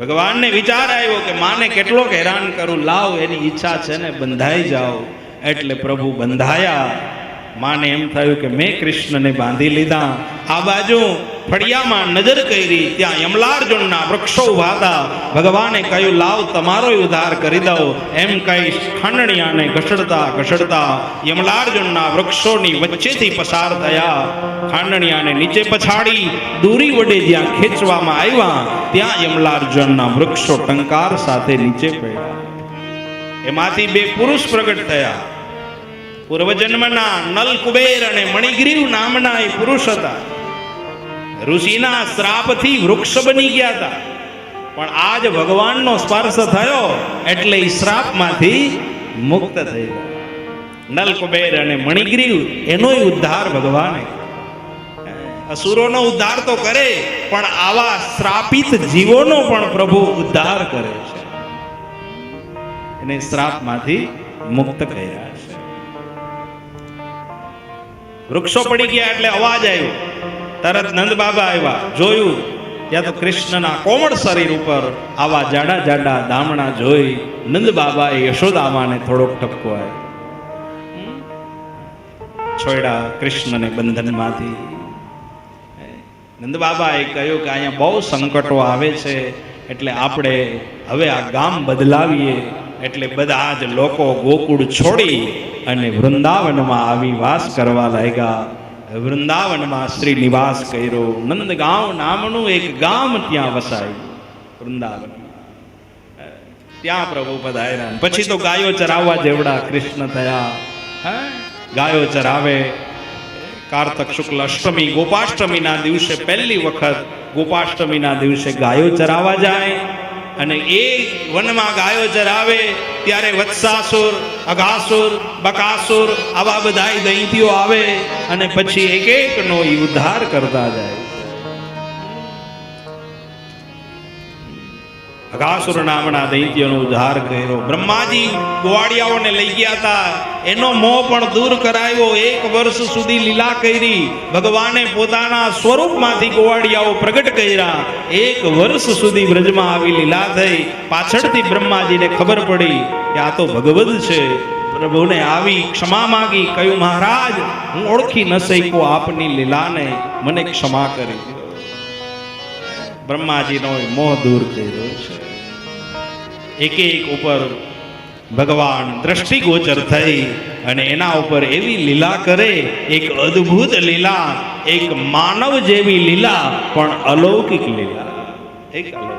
ભગવાનને વિચાર આવ્યો કે માને કેટલોક હેરાન કરું, લાવ, એની ઈચ્છા છે ને બંધાઈ જાઓ. એટલે પ્રભુ બંધાયા. માને એમ થયું કે મેં કૃષ્ણને બાંધી લીધા. આ બાજુ ફળિયામાં નજર કરી, ત્યાં યમલાર્જુનના વૃક્ષો ઊભા હતા ભગવાને કહ્યું, લાવ તમારો ઉદ્ધાર કરી દો એમ કહી ખાંડણિયાને ઘસડતા ઘસડતા યમલાર્જુનના વૃક્ષોની વચ્ચેથી પસાર થયા. ખાંડણિયાને નીચે પછાડી દૂરી વડે જ્યાં ખેંચવામાં આવ્યા, ત્યાં યમલાર્જુનના વૃક્ષો ટંકાર સાથે નીચે પડ્યા. એમાંથી બે પુરુષ પ્રગટ થયા. પૂર્વજન્મના નલ કુબેર અને મણિગ્રીવ નામના એ પુરુષ હતા. ઋષિના શ્રાપથી વૃક્ષ બની ગયા હતા. પણ આજ ભગવાનનો સ્પર્શ થયો એટલે એ શ્રાપમાંથી મુક્ત થઈ ગયા. નલકુબેર અને મણિગ્રીવ એનોય ઉદ્ધાર ભગવાને અસુરોનો ઉદ્ધાર તો કરે, પણ આવા શ્રાપિત જીવોનો પણ પ્રભુ ઉદ્ધાર કરે છે. એને શ્રાપમાંથી મુક્ત કર્યા છે. વૃક્ષો પડી ગયા એટલે અવાજ આવ્યો. તરત નંદ બાબા આવ્યા. જોયું, ત્યાં તો કૃષ્ણના કોમળ શરીર ઉપર આવા જાડા જાડા દામણા જોઈ નંદ બાબાએ યશોદામાને થોડોક ટપકો આવ્યો છોડ્યા કૃષ્ણને બંધનમાંથી. નંદ બાબાએ કહ્યું કે અહીંયા બહુ સંકટો આવે છે, એટલે આપણે હવે આ ગામ બદલાવીએ, એટલે બધા જ લોકો ગોકુળ છોડી અને વૃંદાવનમાં આવી વાસ કરવા લાગ્યા. વૃંદાવનમાં શ્રી નિવાસ કર્યો. નંદગાંવ નામનું એક ગામ ત્યાં વસાયું. વૃંદાવન. ત્યાં પ્રભુ પધાર્યા. પછી તો ગાયો ચરાવવા જેવડા કૃષ્ણ થયા. હે? ગાયો ચરાવે. કારતક શુક્લ અષ્ટમી, ગોપાષ્ટમીના દિવસે પહેલી વખત ગોપાષ્ટમીના દિવસે ગાયો ચરાવવા જાય. અને એ વનમાં ગાયો ચરાવે, ત્યારે વત્સાસુર અઘાસુર બકાસુર આવા બધા દહીંથીઓ આવે અને પછી એક એકનો ઉદ્ધાર કરતા જાય. અઘાસુર નામના દૈત્યનો ઉદ્ધાર કર્યો. બ્રહ્માજી ગોવાળિયાઓને લઈ ગયા હતા. એનો મોહ પણ દૂર કરાયો. એક વર્ષ સુધી લીલા કરી ભગવાને પોતાના સ્વરૂપમાંથી ગોવાળિયાઓ પ્રગટ કર્યા. એક વર્ષ સુધી બ્રજમાં આવી લીલા થઈ. પાછળથી બ્રહ્માજીને ખબર પડી કે આ તો ભગવદ છે. પ્રભુને આવી ક્ષમા માગી, કહ્યું, મહારાજ, હું ઓળખી ન શક્યો આપની લીલાને. મને ક્ષમા કરી બ્રહ્માજીનો મોહ દૂર કર્યો છે. એક એક ઉપર ભગવાન દ્રષ્ટિગોચર થઈ અને એના ઉપર એવી લીલા કરે, એક અદ્ભુત લીલા, એક માનવ જેવી લીલા, પણ અલૌકિક લીલા. એક અલૌકિક.